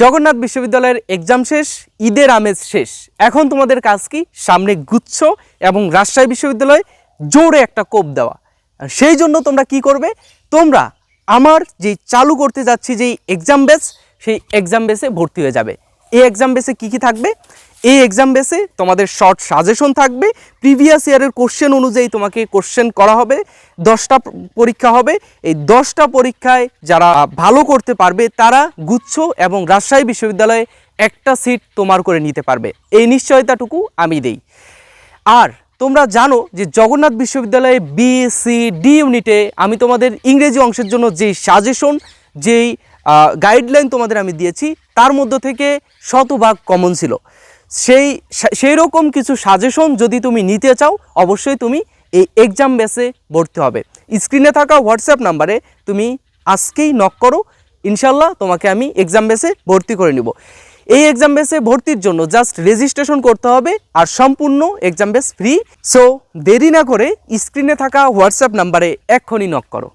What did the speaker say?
জগন্নাথ বিশ্ববিদ্যালয়ের এক্সাম শেষ, ঈদের আমেজ শেষ। এখন তোমাদের কাজ কি? সামনে গুচ্ছ এবং রাজশাহী বিশ্ববিদ্যালয়ে জোরে একটা কোপ দেওয়া। সেই জন্য তোমরা কি করবে? তোমরা আমার যেই চালু করতে যাচ্ছি, যেই এক্সাম বেস সেই এক্সাম বেসে ভর্তি হয়ে যাবে। এই এক্সাম বেসে কী কী থাকবে? এই এক্সাম বেসে তোমাদের শর্ট সাজেশন থাকবে। প্রিভিয়াস ইয়ারের কোশ্চেন অনুযায়ী তোমাকে কোশ্চেন করা হবে। দশটা পরীক্ষা হবে। এই দশটা পরীক্ষায় যারা ভালো করতে পারবে, তারা গুচ্ছ এবং রাজশাহী বিশ্ববিদ্যালয়ে একটা সিট তোমার করে নিতে পারবে। এই নিশ্চয়তাটুকু আমি দেই। আর তোমরা জানো যে জগন্নাথ বিশ্ববিদ্যালয়ে বি সি ডি ইউনিটে আমি তোমাদের ইংরেজি অংশের জন্য যেই সাজেশন যেই গাইডলাইন তোমাদের আমি দিয়েছি। তার মধ্য থেকে শতভাগ কমন ছিল। সেই সেই রকম কিছু সাজেশন যদি তুমি নিতে চাও, অবশ্যই তুমি এই এক্সাম বেসে ভর্তি হবে। স্ক্রিনে থাকা হোয়াটসঅ্যাপ নাম্বারে তুমি আজকেই নক করো। ইনশাল্লাহ তোমাকে আমি এক্সাম বেসে ভর্তি করে নিব। এই এক্সাম বেসে ভর্তির জন্য জাস্ট রেজিস্ট্রেশন করতে হবে আর সম্পূর্ণ এক্সাম বেস ফ্রি সো দেরি না করে স্ক্রিনে থাকা হোয়াটসঅ্যাপ নাম্বারে এক্ষুনি নক করো।